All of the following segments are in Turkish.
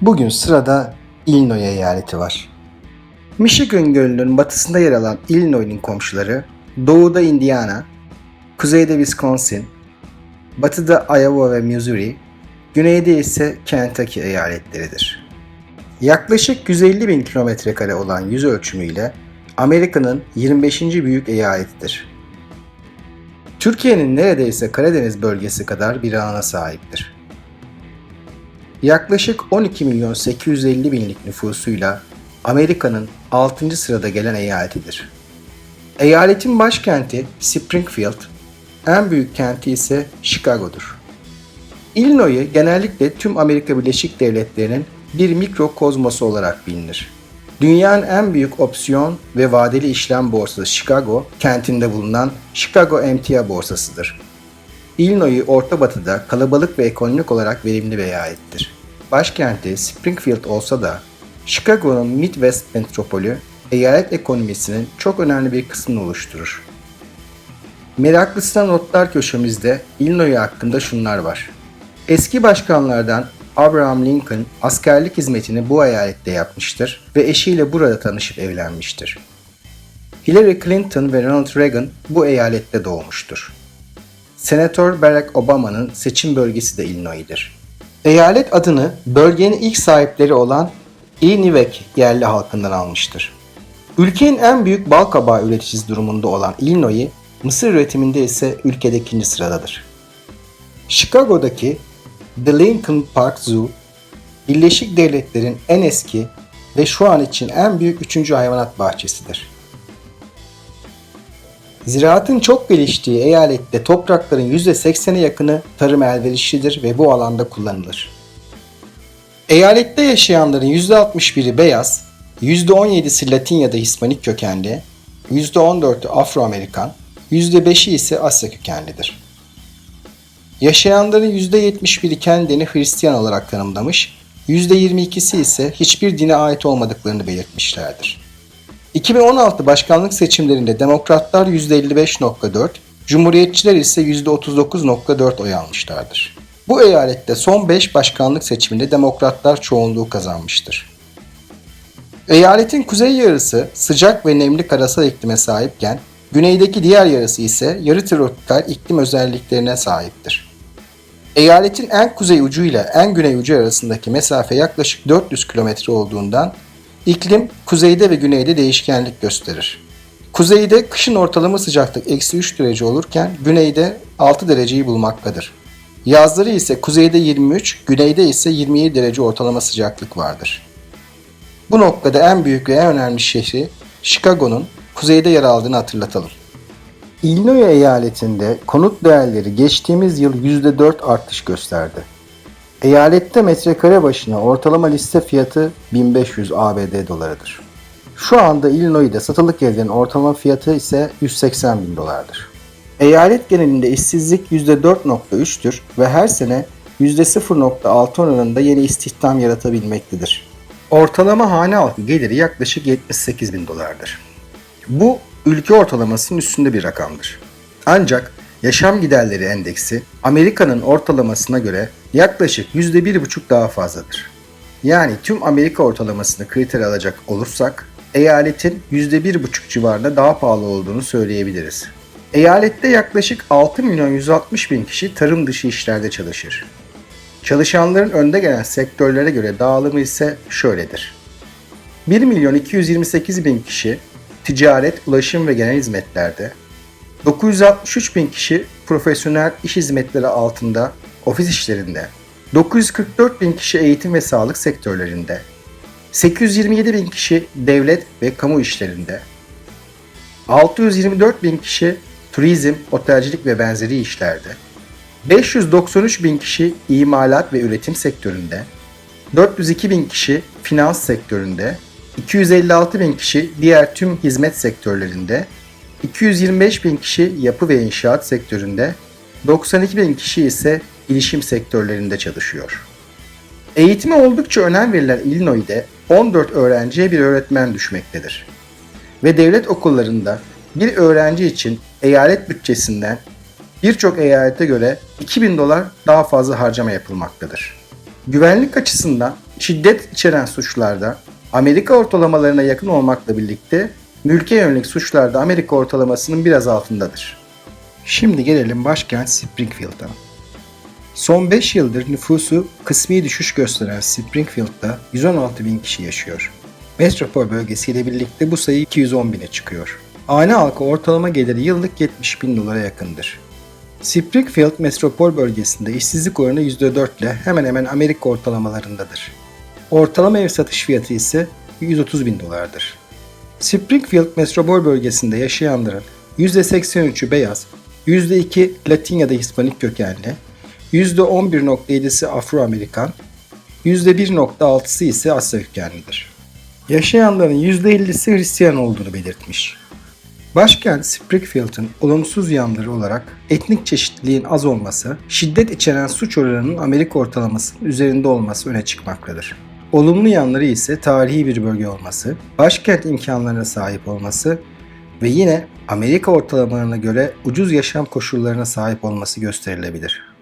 Bugün sırada Illinois eyaleti var. Michigan Gölü'nün batısında yer alan Illinois'un komşuları doğuda Indiana, kuzeyde Wisconsin, batıda Iowa ve Missouri, güneyde ise Kentucky eyaletleridir. Yaklaşık 150 bin kilometre kare olan yüz ölçümüyle Amerika'nın 25. büyük eyaletidir. Türkiye'nin neredeyse Karadeniz bölgesi kadar bir alana sahiptir. Yaklaşık 12 milyon 850 binlik nüfusuyla Amerika'nın 6. sırada gelen eyaletidir. Eyaletin başkenti Springfield, en büyük kenti ise Chicago'dur. Illinois'u genellikle tüm Amerika Birleşik Devletleri'nin bir mikrokozmosu olarak bilinir. Dünyanın en büyük opsiyon ve vadeli işlem borsası Chicago kentinde bulunan Chicago Emtia borsasıdır. Illinois Orta Batı'da kalabalık ve ekonomik olarak verimli eyalettir. Başkenti Springfield olsa da Chicago'nun Midwest metropolü eyalet ekonomisinin çok önemli bir kısmını oluşturur. Meraklısına notlar köşemizde Illinois hakkında şunlar var. Eski başkanlardan Abraham Lincoln askerlik hizmetini bu eyalette yapmıştır ve eşiyle burada tanışıp evlenmiştir. Hillary Clinton ve Ronald Reagan bu eyalette doğmuştur. Senatör Barack Obama'nın seçim bölgesi de Illinois'dir. Eyalet adını bölgenin ilk sahipleri olan Inuvik yerli halkından almıştır. Ülkenin en büyük bal kabağı üreticisi durumunda olan Illinois, mısır üretiminde ise ülkede ikinci sıradadır. Chicago'daki The Lincoln Park Zoo, Birleşik Devletler'in en eski ve şu an için en büyük üçüncü hayvanat bahçesidir. Ziraatın çok geliştiği eyalette toprakların %80'e yakını tarım elverişlidir ve bu alanda kullanılır. Eyalette yaşayanların %61'i beyaz, %17'si Latin ya da Hispanik kökenli, %14'ü Afro-Amerikan, %5'i ise Asya kökenlidir. Yaşayanların %71'i kendini Hristiyan olarak tanımlamış, %22'si ise hiçbir dine ait olmadıklarını belirtmişlerdir. 2016 başkanlık seçimlerinde Demokratlar %55.4, Cumhuriyetçiler ise %39.4 oy almışlardır. Bu eyalette son 5 başkanlık seçiminde Demokratlar çoğunluğu kazanmıştır. Eyaletin kuzey yarısı sıcak ve nemli karasal iklime sahipken, güneydeki diğer yarısı ise yarı tropikal iklim özelliklerine sahiptir. Eyaletin en kuzey ucu ile en güney ucu arasındaki mesafe yaklaşık 400 kilometre olduğundan iklim kuzeyde ve güneyde değişkenlik gösterir. Kuzeyde kışın ortalama sıcaklık eksi 3 derece olurken güneyde 6 dereceyi bulmaktadır. Yazları ise kuzeyde 23, güneyde ise 27 derece ortalama sıcaklık vardır. Bu noktada en büyük ve en önemli şehri Chicago'nun kuzeyde yer aldığını hatırlatalım. Illinois eyaletinde konut değerleri geçtiğimiz yıl %4 artış gösterdi. Eyalette metrekare başına ortalama liste fiyatı 1500 ABD dolarıdır. Şu anda Illinois'de satılık evlerin ortalama fiyatı ise 180 bin dolardır. Eyalet genelinde işsizlik %4.3'tür ve her sene %0.6 oranında yeni istihdam yaratabilmektedir. Ortalama hane halkı geliri yaklaşık 78 bin dolardır. Bu ülke ortalamasının üstünde bir rakamdır. Ancak yaşam giderleri endeksi Amerika'nın ortalamasına göre yaklaşık %1,5 daha fazladır. Yani tüm Amerika ortalamasını kriter alacak olursak eyaletin %1,5 civarında daha pahalı olduğunu söyleyebiliriz. Eyalette yaklaşık 6 milyon 160 bin kişi tarım dışı işlerde çalışır. Çalışanların önde gelen sektörlere göre dağılımı ise şöyledir. 1 milyon 228 bin kişi ticaret, ulaşım ve genel hizmetlerde, 963 bin kişi profesyonel iş hizmetleri altında ofis işlerinde, 944 bin kişi eğitim ve sağlık sektörlerinde, 827 bin kişi devlet ve kamu işlerinde, 624 bin kişi turizm, otelcilik ve benzeri işlerde, 593 bin kişi imalat ve üretim sektöründe, 402 bin kişi finans sektöründe, 256 bin kişi diğer tüm hizmet sektörlerinde, 225 bin kişi yapı ve inşaat sektöründe, 92 bin kişi ise bilişim sektörlerinde çalışıyor. Eğitime oldukça önem verilen Illinois'de 14 öğrenciye bir öğretmen düşmektedir. Ve devlet okullarında bir öğrenci için eyalet bütçesinden birçok eyalete göre 2000 dolar daha fazla harcama yapılmaktadır. Güvenlik açısından Şiddet içeren suçlarda Amerika ortalamalarına yakın olmakla birlikte mülke yönelik suçlarda Amerika ortalamasının biraz altındadır. Şimdi gelelim başkent Springfield'a. Son 5 yıldır nüfusu kısmi düşüş gösteren Springfield'da 116 bin kişi yaşıyor. Metropol bölgesiyle birlikte bu sayı 210 bine çıkıyor. Hane halkı ortalama geliri yıllık 70 bin dolara yakındır. Springfield metropol bölgesinde işsizlik oranı %4 ile hemen hemen Amerika ortalamalarındadır. Ortalama ev satış fiyatı ise 130 bin dolardır. Springfield metropol bölgesinde yaşayanların %83'ü beyaz, %2 Latin ya da Hispanik kökenli, %11.7'si Afro-Amerikan, %1.6'sı ise Asya kökenlidir. Yaşayanların %50'si Hristiyan olduğunu belirtmiş. Başkent Springfield'ın olumsuz yanları olarak etnik çeşitliliğin az olması, şiddet içeren suç oranının Amerika ortalamasının üzerinde olması öne çıkmaktadır. Olumlu yanları ise tarihi bir bölge olması, başkent imkanlarına sahip olması ve yine Amerika ortalamalarına göre ucuz yaşam koşullarına sahip olması gösterilebilir.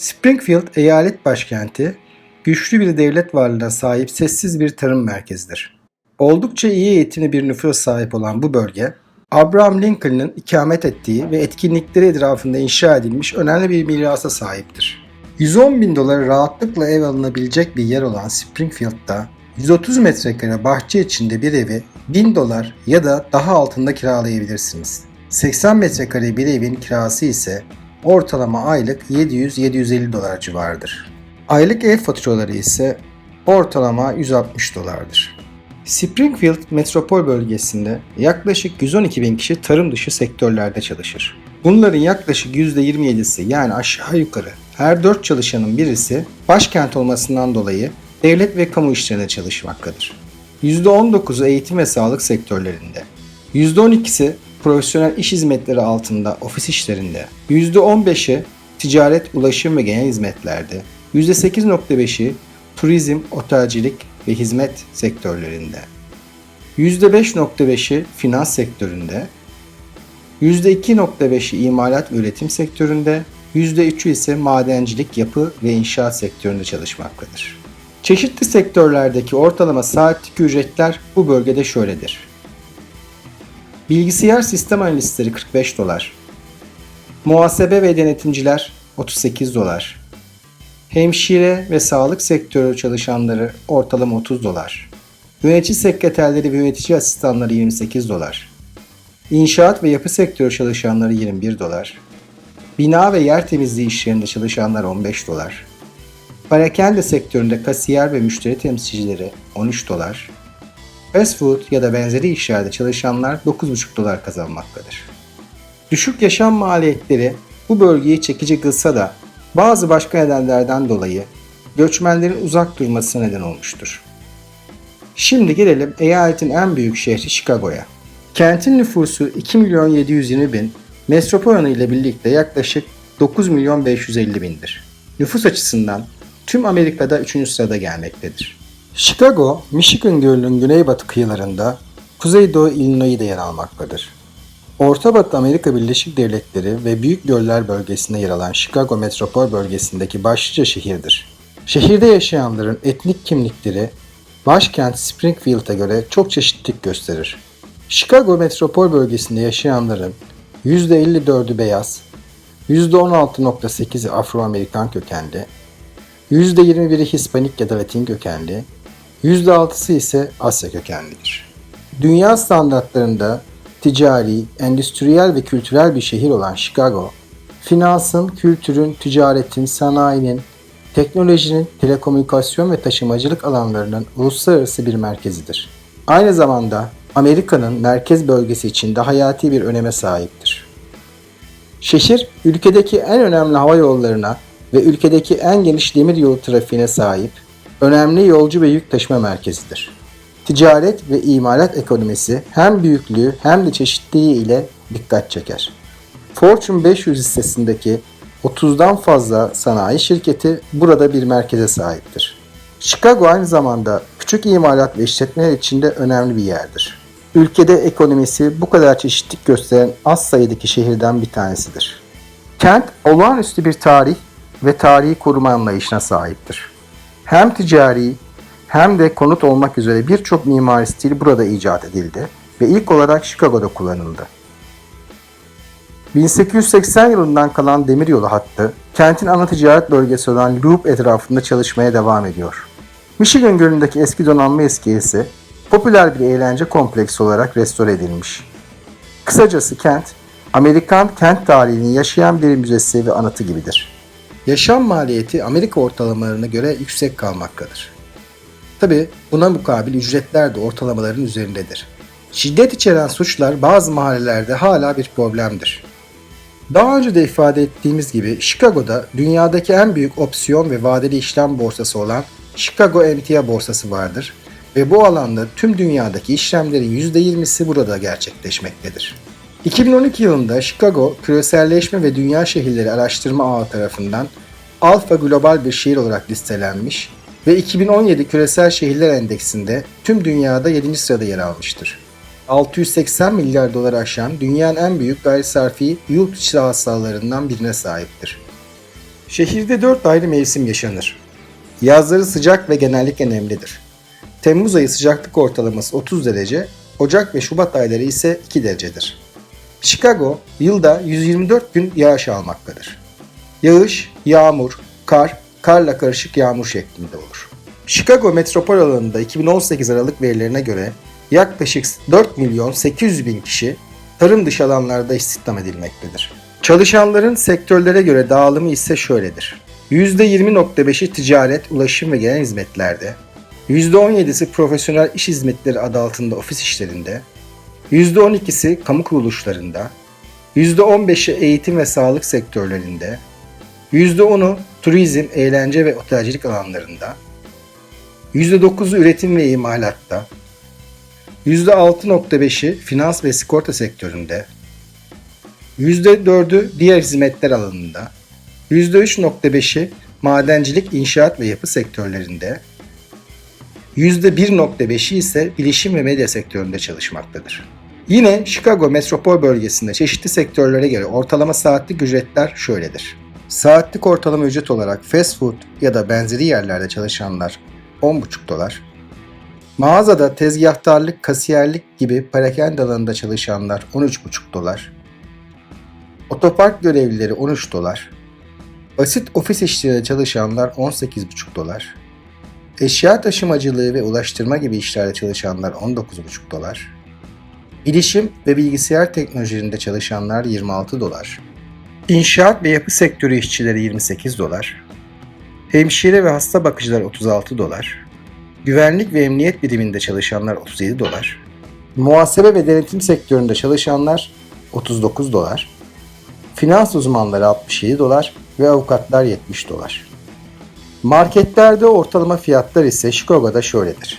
Springfield eyalet başkenti, güçlü bir devlet varlığına sahip sessiz bir tarım merkezidir. Oldukça iyi eğitimli bir nüfus sahip olan bu bölge, Abraham Lincoln'ın ikamet ettiği ve etkinlikleri etrafında inşa edilmiş önemli bir mirasa sahiptir. 110 bin dolara rahatlıkla ev alınabilecek bir yer olan Springfield'da 130 metrekare bahçe içinde bir evi 1000 dolar ya da daha altında kiralayabilirsiniz. 80 metrekare bir evin kirası ise ortalama aylık 700-750 dolar civarıdır. Aylık ev faturaları ise ortalama 160 dolardır. Springfield metropol bölgesinde yaklaşık 112 bin kişi tarım dışı sektörlerde çalışır. Bunların yaklaşık %27'si yani aşağı yukarı her 4 çalışanın birisi başkent olmasından dolayı devlet ve kamu işlerinde çalışmaktadır. %19'u eğitim ve sağlık sektörlerinde, %12'si profesyonel iş hizmetleri altında ofis işlerinde, %15'i ticaret, ulaşım ve genel hizmetlerde, %8.5'i turizm, otelcilik ve hizmet sektörlerinde, %5.5'i finans sektöründe, %2.5'i imalat ve üretim sektöründe, %3'ü ise madencilik, yapı ve inşaat sektöründe çalışmaktadır. Çeşitli sektörlerdeki ortalama saatlik ücretler bu bölgede şöyledir. Bilgisayar sistem analistleri 45 dolar. Muhasebe ve denetimciler 38 dolar. Hemşire ve sağlık sektörü çalışanları ortalama 30 dolar. Yönetici sekreterleri ve yönetici asistanları 28 dolar. İnşaat ve yapı sektörü çalışanları 21 dolar. Bina ve yer temizliği işlerinde çalışanlar 15 dolar. Parakende sektöründe kasiyer ve müşteri temsilcileri 13 dolar. Fast food ya da benzeri işlerde çalışanlar 9,5 dolar kazanmaktadır. Düşük yaşam maliyetleri bu bölgeyi çekici kılsa da bazı başka nedenlerden dolayı göçmenlerin uzak durmasına neden olmuştur. Şimdi gelelim eyaletin en büyük şehri Chicago'ya. Kentin nüfusu 2 milyon 720 bin, metropol ile birlikte yaklaşık 9 milyon 550 bindir. Nüfus açısından tüm Amerika'da 3. sırada gelmektedir. Chicago, Michigan Gölü'nün güneybatı kıyılarında, Kuzeydoğu Illinois'de yer almaktadır. Orta Batı Amerika Birleşik Devletleri ve Büyük Göller bölgesinde yer alan Chicago metropol bölgesindeki başlıca şehirdir. Şehirde yaşayanların etnik kimlikleri başkent Springfield'a göre çok çeşitlilik gösterir. Chicago metropol bölgesinde yaşayanların %54'ü beyaz, %16.8'i Afro-Amerikan kökenli, %21'i Hispanik ya da Latin kökenli, %6'sı ise Asya kökenlidir. Dünya standartlarında ticari, endüstriyel ve kültürel bir şehir olan Chicago, finansın, kültürün, ticaretin, sanayinin, teknolojinin, telekomünikasyon ve taşımacılık alanlarının uluslararası bir merkezidir. Aynı zamanda Amerika'nın merkez bölgesi içinde hayati bir öneme sahiptir. Şehir, ülkedeki en önemli hava yollarına ve ülkedeki en geniş demir yolu trafiğine sahip önemli yolcu ve yük taşıma merkezidir. Ticaret ve imalat ekonomisi hem büyüklüğü hem de çeşitliliği ile dikkat çeker. Fortune 500 listesindeki 30'dan fazla sanayi şirketi burada bir merkeze sahiptir. Chicago aynı zamanda küçük imalat ve işletmeler için de önemli bir yerdir. Ülkede ekonomisi bu kadar çeşitlilik gösteren az sayıdaki şehirden bir tanesidir. Kent olağanüstü bir tarih ve tarihi koruma anlayışına sahiptir. Hem ticari hem de konut olmak üzere birçok mimari stil burada icat edildi ve ilk olarak Chicago'da kullanıldı. 1880 yılından kalan demiryolu hattı, kentin ana ticaret bölgesi olan Loop etrafında çalışmaya devam ediyor. Michigan Gölü'ndeki eski donanma iskelesi, popüler bir eğlence kompleksi olarak restore edilmiş. Kısacası kent, Amerikan kent tarihinin yaşayan bir müzesi ve anıtı gibidir. Yaşam maliyeti Amerika ortalamalarına göre yüksek kalmaktadır. Tabi buna mukabil ücretler de ortalamaların üzerindedir. Şiddet içeren suçlar bazı mahallelerde hala bir problemdir. Daha önce de ifade ettiğimiz gibi Chicago'da dünyadaki en büyük opsiyon ve vadeli işlem borsası olan Chicago Emtia borsası vardır ve bu alanda tüm dünyadaki işlemlerin %20'si burada gerçekleşmektedir. 2012 yılında Chicago Küreselleşme ve Dünya Şehirleri Araştırma Ağı tarafından Alfa Global bir şehir olarak listelenmiş ve 2017 Küresel Şehirler Endeksinde tüm dünyada 7. sırada yer almıştır. 680 milyar dolar aşan dünyanın en büyük gayri sarfi yurt içi sahalarından birine sahiptir. Şehirde 4 ayrı mevsim yaşanır. Yazları sıcak ve genellikle nemlidir. Temmuz ayı sıcaklık ortalaması 30 derece, Ocak ve Şubat ayları ise 2 derecedir. Chicago yılda 124 gün yağış almaktadır. Yağış, yağmur, kar, karla karışık yağmur şeklinde olur. Chicago metropol alanında 2018 Aralık verilerine göre yaklaşık 4 milyon 800 bin kişi tarım dışı alanlarda istihdam edilmektedir. Çalışanların sektörlere göre dağılımı ise şöyledir. %20.5'i ticaret, ulaşım ve genel hizmetlerde, %17'si profesyonel iş hizmetleri adı altında ofis işlerinde, %12'si kamu kuruluşlarında, %15'i eğitim ve sağlık sektörlerinde, %10'u turizm, eğlence ve otelcilik alanlarında, %9'u üretim ve imalatta, %6.5'i finans ve sigorta sektöründe, %4'ü diğer hizmetler alanında, %3.5'i madencilik, inşaat ve yapı sektörlerinde, %1.5'i ise bilişim ve medya sektöründe çalışmaktadır. Yine Chicago metropol bölgesinde çeşitli sektörlere göre ortalama saatlik ücretler şöyledir. Saatlik ortalama ücret olarak fast food ya da benzeri yerlerde çalışanlar 10,5 dolar, mağazada tezgahtarlık, kasiyerlik gibi parakende alanında çalışanlar 13,5 dolar, otopark görevlileri 13 dolar, basit ofis işlerinde çalışanlar 18,5 dolar, eşya taşımacılığı ve ulaştırma gibi işlerde çalışanlar 19,5 dolar, bilişim ve bilgisayar teknolojilerinde çalışanlar 26 dolar, İnşaat ve yapı sektörü işçileri 28 dolar, hemşire ve hasta bakıcılar 36 dolar, güvenlik ve emniyet biriminde çalışanlar 37 dolar, muhasebe ve denetim sektöründe çalışanlar 39 dolar, finans uzmanları 67 dolar ve avukatlar 70 dolar. Marketlerde ortalama fiyatlar ise Chicago'da şöyledir.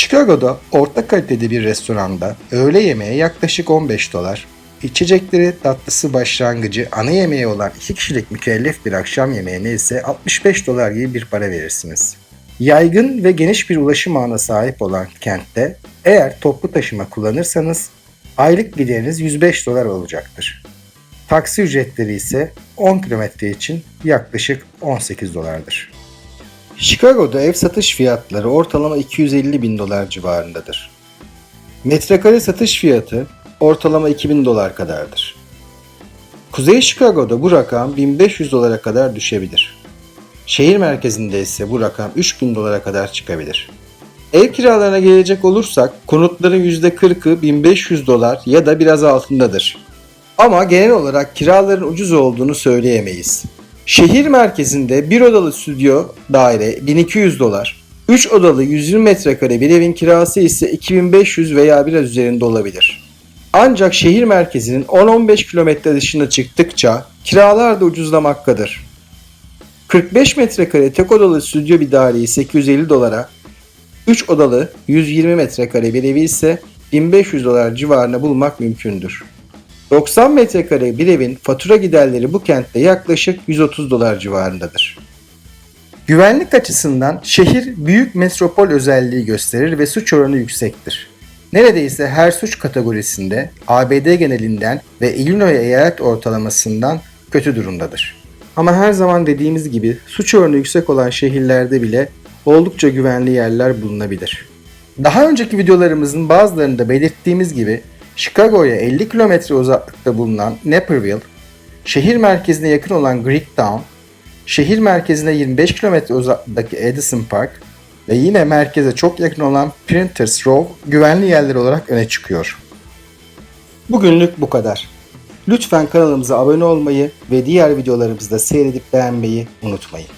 Chicago'da orta kalitede bir restoranda öğle yemeği yaklaşık 15 dolar, içecekleri tatlısı başlangıcı ana yemeği olan 2 kişilik mükellef bir akşam yemeğine ise 65 dolar gibi bir para verirsiniz. Yaygın ve geniş bir ulaşım ağına sahip olan kentte eğer toplu taşıma kullanırsanız aylık gideriniz 105 dolar olacaktır. Taksi ücretleri ise 10 kilometre için yaklaşık 18 dolardır. Chicago'da ev satış fiyatları ortalama 250 bin dolar civarındadır. Metrekare satış fiyatı ortalama 2000 dolar kadardır. Kuzey Chicago'da bu rakam 1500 dolara kadar düşebilir. Şehir merkezinde ise bu rakam 3000 dolara kadar çıkabilir. Ev kiralarına gelecek olursak konutların %40'ı 1500 dolar ya da biraz altındadır. Ama genel olarak kiraların ucuz olduğunu söyleyemeyiz. Şehir merkezinde bir odalı stüdyo daire 1200 dolar, 3 odalı 120 metrekare bir evin kirası ise 2500 veya biraz üzerinde olabilir. Ancak şehir merkezinin 10-15 kilometre dışına çıktıkça kiralar da ucuzlamaktadır. 45 metrekare tek odalı stüdyo bir daireyi 850 dolara, 3 odalı 120 metrekare bir evi ise 1500 dolar civarına bulmak mümkündür. 90 metrekare bir evin fatura giderleri bu kentte yaklaşık 130 dolar civarındadır. Güvenlik açısından şehir büyük metropol özelliği gösterir ve suç oranı yüksektir. Neredeyse her suç kategorisinde ABD genelinden ve Illinois eyalet ortalamasından kötü durumdadır. Ama her zaman dediğimiz gibi suç oranı yüksek olan şehirlerde bile oldukça güvenli yerler bulunabilir. Daha önceki videolarımızın bazılarında belirttiğimiz gibi Chicago'ya 50 kilometre uzaklıkta bulunan Naperville, şehir merkezine yakın olan Greektown, şehir merkezine 25 kilometre uzaklıktaki Edison Park ve yine merkeze çok yakın olan Printers Row güvenli yerler olarak öne çıkıyor. Bugünlük bu kadar. Lütfen kanalımıza abone olmayı ve diğer videolarımızı da seyredip beğenmeyi unutmayın.